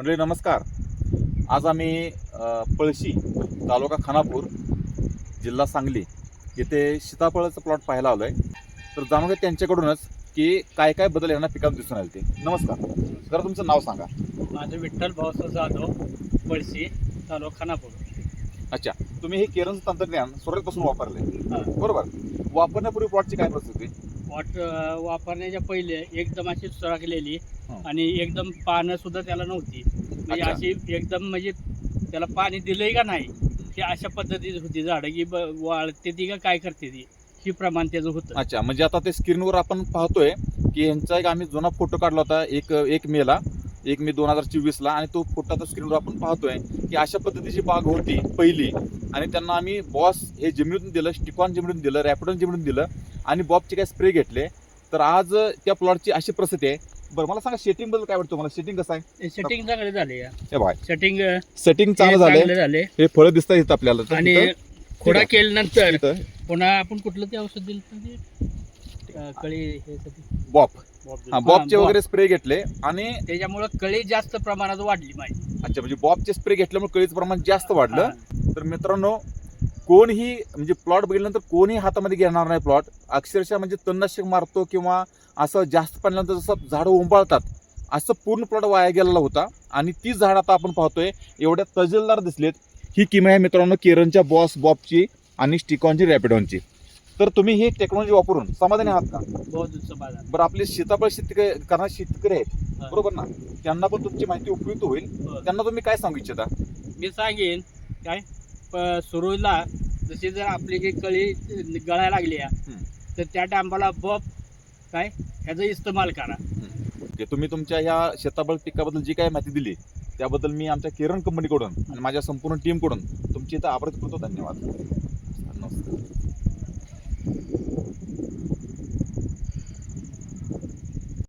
मंडळी नमस्कार. आज आम्ही पळशी तालुका खानापूर जिल्हा सांगली येथे सीताफळाचं प्लॉट पाहायला आलो आहे तर जाणून घ्या त्यांच्याकडूनच की काय काय बदल यांना पिकात दिसून आले ते. नमस्कार. जरा तुमचं नाव सांगा. माझं विठ्ठल भाऊसाहेब जाधव पळशी तालुका खानापूर. अच्छा तुम्ही हे केरनचं तंत्रज्ञान सुरुवातीपासून वापरले. बरोबर? वापरण्यापूर्वी प्लॉटची काय परिस्थिती वाट वापरण्याच्या पहिले एकदम अशी सुराखलेली हं. आणि एकदम पानं सुद्धा त्याला नव्हती. म्हणजे. अशी एकदम म्हणजे त्याला पाणी दिलंय का नाही ही अशा पद्धतीची होती. झाडं की ब- वाळते ती का काय करते ती? ही प्रमाण त्याचं होतं. अच्छा म्हणजे आता ते स्क्रीनवर आपण पाहतोय की यांचा एक आम्ही जुना फोटो काढला होता एक एक मेला. एक मे दोन हजार चोवीसला आणि तो फोटो आता स्क्रीनवर आपण पाहतोय की अशा पद्धतीची बाग होती पहिली. आणि त्यांना आम्ही बॉस हे जमिनीतून दिलं स्टिकॉन जमिनीतून दिलं रॅपिडॉन जमिनीतून दिलं आणि बॉबचे काय स्प्रे घेतले. तर आज त्या प्लॉटची अशी परिस्थिती आहे. बरं मला सांगा सेटिंगबद्दल काय वाटतं मला सेटिंग कसं आहे? सेटिंग चांगले झाले हे सेटिंग सेटिंग चांगलं झाले हे फळं दिसतात इथं आपल्याला. आणि खोडा. केल्यानंतर पुन्हा आपण कुठलं ते औषध दिलं अं, कळी हे साठी. बॉप. हा बॉबचे बॉब. वगैरे स्प्रे घेतले आणि त्याच्यामुळं कळी जास्त प्रमाणात वाढली माझी अच्छा म्हणजे बॉबचे स्प्रे घेतल्यामुळे कळीचं प्रमाण जास्त वाढलं. तर मित्रांनो कोणीही म्हणजे प्लॉट बघितल्यानंतर कोणीही हातामध्ये घेणार नाही प्लॉट अक्षरशः म्हणजे तणनाशक मारतो किंवा असं जास्त पडल्यानंतर जसं झाडं उंबाळतात असं पूर्ण प्लॉट वाया गेलेला होता आणि ती झाड आता आपण पाहतोय एवढ्या तजेलदार दिसलेत ही किमया आहे मित्रांनो केरनच्या बॉस बॉबची आणि स्टिकॉनची रॅपिडॉनची तर तुम्ही ही टेक्नॉलॉजी वापरून समाधानी आहात का? बहुत बरं आपले सीताफळ शेतकरी करणारे शेतकरी आहेत. हा. बरोबर ना? त्यांना पण तुमची माहिती उपयुक्त होईल. त्यांना तुम्ही काय सांगू इच्छिता? मी सांगेन काय? प- सुरुवातीला जशी जर आपली काही कळी गळायला लागली आहे, हम्म. तर त्या टायमाला बॉब काय? ह्याचा इस्तेमाल करा. ते तुम्ही तुमच्या ह्या शेताबळ पिकाबद्दल जी काय माहिती दिली त्याबद्दल मी आमच्या किरण कंपनीकडून आणि माझ्या संपूर्ण टीमकडून तुमची इथं आभार करतो. धन्यवाद.